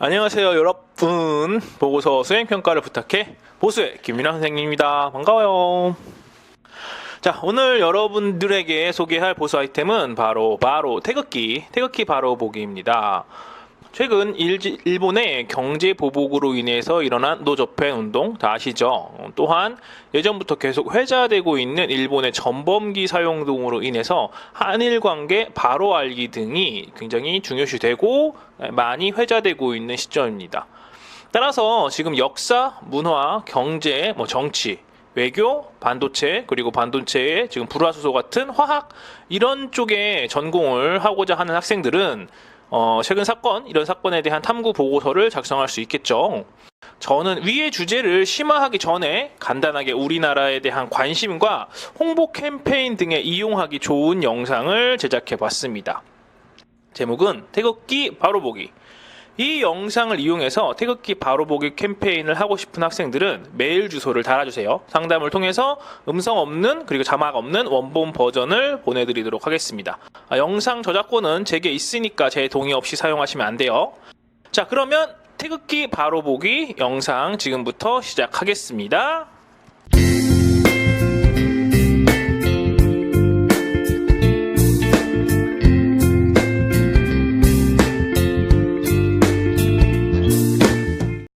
안녕하세요 여러분. 보고서 수행평가를 부탁해 보수의 김민환 선생님입니다. 반가워요. 자 오늘 여러분들에게 소개할 보수 아이템은 바로 바로 태극기 태극기 바로 보기입니다 최근 일, 일본의 경제 보복으로 인해서 일어난 노조펜 운동 다 아시죠? 또한 예전부터 계속 회자되고 있는 일본의 전범기 사용 등으로 인해서 한일 관계 바로 알기 등이 굉장히 중요시되고 많이 회자되고 있는 시점입니다. 따라서 지금 역사, 문화, 경제, 뭐 정치, 외교, 반도체, 그리고 반도체의 지금 불화수소 같은 화학 이런 쪽에 전공을 하고자 하는 학생들은 어, 최근 사건, 이런 사건에 대한 탐구 보고서를 작성할 수 있겠죠. 저는 위의 주제를 심화하기 전에 간단하게 우리나라에 대한 관심과 홍보 캠페인 등에 이용하기 좋은 영상을 제작해 봤습니다. 제목은 태극기 바로 보기. 이 영상을 이용해서 태극기 바로 보기 캠페인을 하고 싶은 학생들은 메일 주소를 달아주세요. 상담을 통해서 음성 없는 그리고 자막 없는 원본 버전을 보내드리도록 하겠습니다. 아, 영상 저작권은 제게 있으니까 제 동의 없이 사용하시면 안 돼요. 자 그러면 태극기 바로 보기 영상 지금부터 시작하겠습니다.